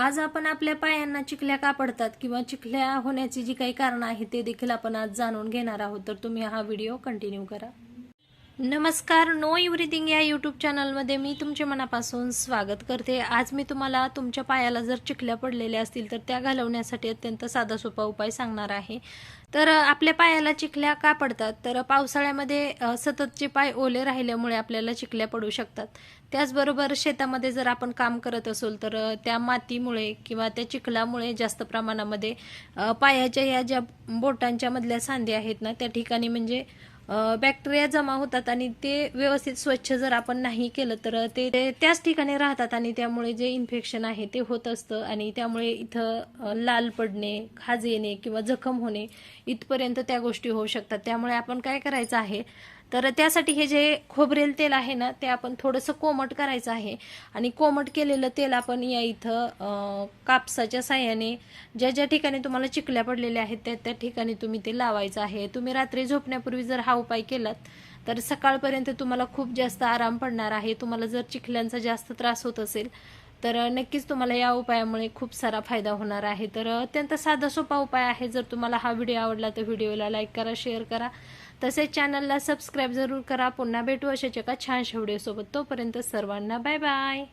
आज आपण आपल्या पायांना चिखल्या का पडतात किंवा चिखल्या होण्याची जी काही कारणं आहेत ते देखील आपण आज जाणून घेणार आहोत. तर तुम्ही हा व्हिडिओ कंटिन्यू करा. नमस्कार नो एव्हरीथिंग या यूट्यूब चॅनलमध्ये मी तुमच्या मनापासून स्वागत करते. आज मी तुम्हाला तुमच्या पायाला जर चिखल्या पडलेल्या असतील तर त्या घालवण्यासाठी अत्यंत साधा सोपा उपाय सांगणार आहे. तर आपल्या पायाला चिखल्या का पडतात? तर पावसाळ्यामध्ये सततचे पाय ओले राहिल्यामुळे आपल्याला चिखल्या पडू शकतात. त्याचबरोबर शेतामध्ये जर आपण काम करत असू तर त्या मातीमुळे किंवा त्या चिखलामुळे जास्त प्रमाणामध्ये पायाच्या या ज्या बोटांच्या मधल्या सांधे आहेत ना त्या ठिकाणी म्हणजे बॅक्टेरिया जमा होतात आणि ते व्यवस्थित स्वच्छ जर आपण नाही केलं तर ते ते त्याच ठिकाणी राहतात आणि त्यामुळे जे इन्फेक्शन आहे ते होत असतं आणि त्यामुळे इथं लाल पडणे खाज येणे किंवा जखम होणे इथपर्यंत त्या गोष्टी होऊ शकतात. त्यामुळे आपण काय करायचं आहे तर त्यासाठी हे जे खोबरेल तेल आहे ना ते आपण थोडंसं कोमट करायचं आहे. आणि कोमट केलेलं तेल आपण या इथं कापसाच्या साह्याने ज्या ज्या ठिकाणी तुम्हाला चिकल्या पडलेल्या आहेत त्या त्या ठिकाणी तुम्ही ते लावायचं आहे. तुम्ही रात्री झोपण्यापूर्वी जर हा उपाय केलात तर सकाळपर्यंत तुम्हाला खूप जास्त आराम पडणार आहे. तुम्हाला जर चिखल्यांचा जास्त त्रास होत असेल तर नक्कीच तुम्हाला या उपायामुळे खूप सारा फायदा होणार आहे. तर अत्यंत साधा सोपा उपाय आहे. जर तुम्हाला हा व्हिडिओ आवडला तर व्हिडिओला लाईक करा शेअर करा. तसेच चॅनलला सबस्क्राईब जरूर करा. पुन्हा भेटू अशाच एका छानशा व्हिडिओसोबत. तोपर्यंत सर्वांना बाय बाय